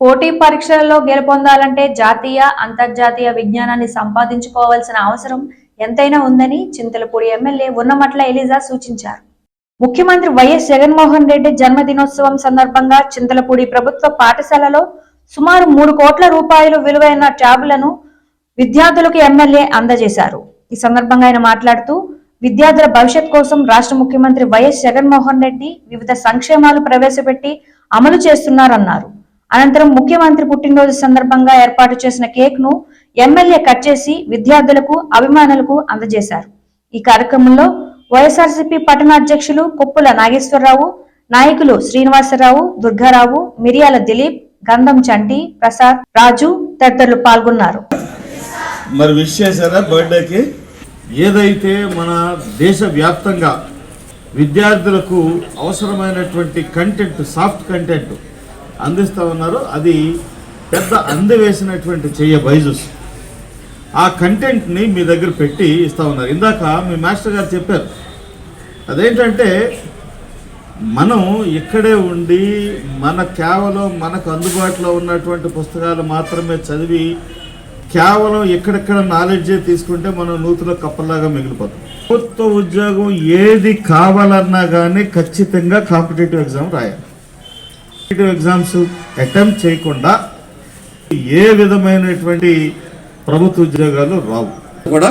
పోటీ పరీక్షలలో గెలుపొందాలంటే జాతీయ అంతర్జాతీయ విజ్ఞానాన్ని సంపాదించుకోవాల్సిన అవసరం ఎంతైనా ఉందని చింతలపూడి ఎమ్మెల్యే ఉన్నమట్ల ఎలిజా సూచించారు. ముఖ్యమంత్రి వైఎస్ జగన్మోహన్ రెడ్డి జన్మదినోత్సవం సందర్భంగా చింతలపూడి ప్రభుత్వ పాఠశాలలో సుమారు మూడు కోట్ల రూపాయలు విలువైన ట్యాబులను విద్యార్థులకు ఎమ్మెల్యే అందజేశారు. ఈ సందర్భంగా ఆయన మాట్లాడుతూ విద్యార్థుల భవిష్యత్ కోసం రాష్ట్ర ముఖ్యమంత్రి వైఎస్ జగన్మోహన్ రెడ్డి వివిధ సంక్షేమాలు ప్రవేశపెట్టి అమలు చేస్తున్నారన్నారు. అనంతరం ముఖ్యమంత్రి పుట్టినరోజు సందర్భంగా ఏర్పాటు చేసిన కేక్ను ఎమ్మెల్యే కట్ చేసి విద్యార్థులకు అభిమానులకు అందజేశారు. ఈ కార్యక్రమంలో వైఎస్ఆర్సీపీ పట్టణ అధ్యక్షులు కొప్పుల నాగేశ్వరరావు నాయకులు శ్రీనివాసరావు దుర్గారావు మిరియాల దిలీప్ గంధం చంటి ప్రసాద్ రాజు తదితరులు పాల్గొన్నారు. మరి విష్ చేశారా బర్త్డేకి? ఏదైతే మన దేశ వ్యాప్తంగా విద్యార్థులకు అవసరమైనటువంటి కంటెంట్ సాఫ్ట్ కంటెంట్ అందిస్తూ ఉన్నారో. అది పెద్ద అందవేసినటువంటి చెయ్య బైజుస్. ఆ కంటెంట్ని మీ దగ్గర పెట్టి ఇస్తా ఉన్నారు. ఇందాక మీ మాస్టర్ గారు చెప్పారు. అదేంటంటే మనం ఇక్కడే ఉండి మన కేవలం మనకు అందుబాటులో ఉన్నటువంటి పుస్తకాలు మాత్రమే చదివి కేవలం ఎక్కడెక్కడ నాలెడ్జే తీసుకుంటే మనం నూతుల కప్పలాగా మిగిలిపోతాం. ప్రభుత్వ ఉద్యోగం ఏది కావాలన్నా కానీ ఖచ్చితంగా కాంపిటేటివ్ ఎగ్జామ్ రాయాలి. ఎగ్జామ్స్ అటెంప్ట్ చేయకుండా ఏ విధమైనటువంటి ప్రభుత్వ ఉద్యోగాలు రావు. కూడా